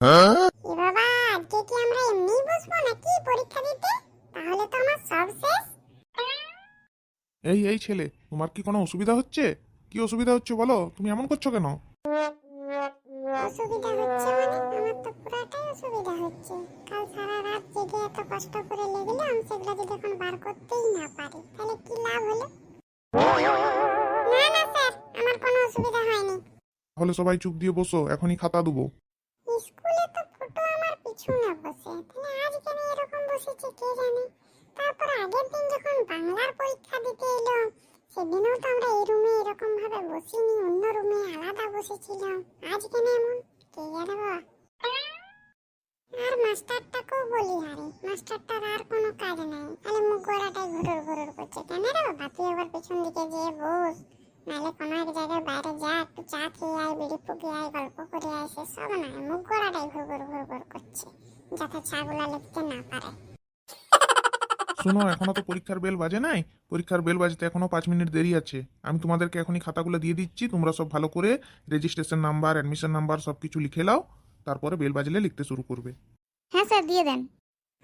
এ বাবা আজকে কি আমরা এমনি বসবো নাকি পরীক্ষা দিতে? তাহলে তো আমার সব শেষ। এই এই ছেলে তোমার কি কোনো অসুবিধা হচ্ছে? কি অসুবিধা হচ্ছে বলো? তুমি এমন করছ কেন? অসুবিধা হচ্ছে মানে? আমার তো পুরাটাই অসুবিধা হচ্ছে। কাল সারা রাত জেগে এত কষ্ট করে লেগেলাম সেগুলো যদি এখন বার করতেই না পারি তাহলে কি লাভ হলো? না না স্যার আমার কোনো অসুবিধা হয়নি। তাহলে সবাই চুপ দিয়ে বসো এখনই খাতা দেবো। আমার পিছনে বসে। তাহলে আজ কেন এরকম বসেছে কে জানে? তারপর আগের দিন যখন বাংলার পরীক্ষা দিতে এলো, সেদিনও তো আমরা এই রুমে এরকম ভাবে বসিনি, অন্য রুমে আলাদা বসেছিলাম। আজ কেন এমন? কে জানে আর মাস্টারটাকেও বলি আরে মাস্টারটার আর কোনো কাজ নাই। খালি মুখ গোড়াটাই ঘুরুর ঘুরুর করছে। কেন রে তুই আবার পেছন দিকে যেয়ে বস। নাহলে কোনো এক জায়গায় বাইরে যা একটু চা খেয়ে আয় বিড়ি ফুকে আয় গল্প করে আয় সেসব নয়। মুখ গোড়াটাই ঘুর ঘুর ঘুর ঘুর করছে যাতে চাগুলা লিখতে না পারে। শোনো এখনও তো পরীক্ষার বেল বাজে নাই। পরীক্ষার বেল বাজতে এখনও পাঁচ মিনিট দেরি আছে। আমি তোমাদেরকে এখনই খাতাগুলো দিয়ে দিচ্ছি তোমরা সব ভালো করে রেজিস্ট্রেশন নাম্বার অ্যাডমিশন নাম্বার সব কিছু লিখে নাও তারপরে বেল বাজলে লিখতে শুরু করবে। হ্যাঁ স্যার দিয়ে দেন।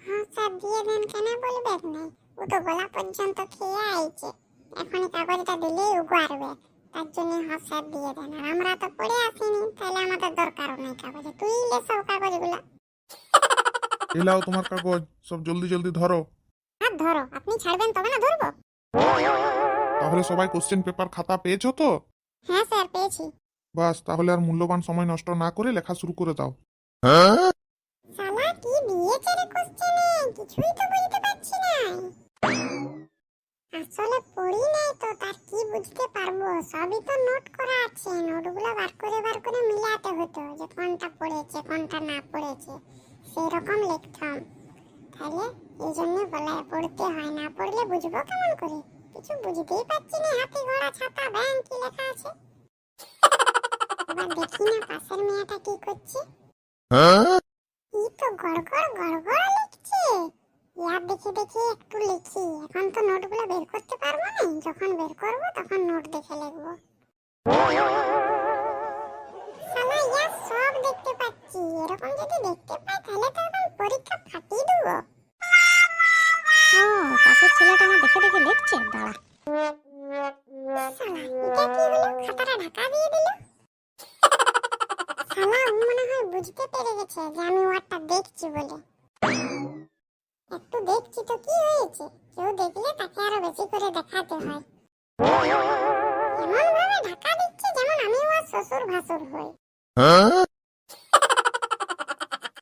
হ্যাঁ স্যার দিয়ে দেন কেন বলবেন? না ও তো গলা পর্যন্ত খেয়ে আইছে। এখনই কাগজটা দিলেই ও গারবে তার জন্য হ্যাঁ দিয়ে দেন। আর আমরা তো পড়ে আসিনি তাহলে আমাদের দরকারও নেই কাগজে। তুই লে সব কাগজগুলো এলাও তোমার কাগজ সব জলদি জলদি ধরো। হাত ধরো আপনি ছাড়বেন তবে না ধরবো? তাহলে সবাই কোশ্চেন পেপার খাতা পেয়েছ তো? হ্যাঁ স্যার পেয়েছি। বাস তাহলে আর মূল্যবান সময় নষ্ট না করে লেখা শুরু করে দাও। হ্যাঁ শালা কি দিয়েছে রে কোশ্চেনে কিছুই তো আসলে পড়ি নাই তো তার কি বুঝতে পারব? সবই তো নোট করা আছে নোটগুলো বার করে বার করে মিলাতে হতো যে কোনটা পড়েছে কোনটা না পড়েছে সেই রকম লিখতাম। তাহলে এই জন্য বলা পড়তে হয় না পড়লে বুঝব কেমন করে? কিছু বুঝতেই পারছি না হাতি ঘোড়া ছাতা ব্যাংক কি লেখা আছে? এবার দেখি না পাশের মেয়েটা কি করছে। ই তো গড়গড় গড়গড় লিখছে। ইয়ার দেখে দেখে একটু লিখি। এখন তো নোটগুলো বের করতে পারব না। যখন বের করব তখন নোট দেখে লিখব। শালা ইয়া সব দেখতে পাচ্ছি। এরকম যদি দেখতে পাই তাহলে তো এখন পরীক্ষা ফাটিয়ে দেবো। ও পাশের ছেলেটা আমার দেখে দেখে লিখছে। দাঁড়া। শালা এটা কি হলো? খাতাটা ঢাকা দিয়ে দিল? শালা মনে হয় বুঝতে পেরে গেছে যে আমি ওয়ারটা দেখছি বলে। একটু দেখছি তো কি হয়েছে। কেউ দেখলে তাকে আরও বেশি করে দেখাতে হয়। এমন ভাবে ঢাকা দিচ্ছে যেমন আমি ওর শ্বশুর ভাসুর হই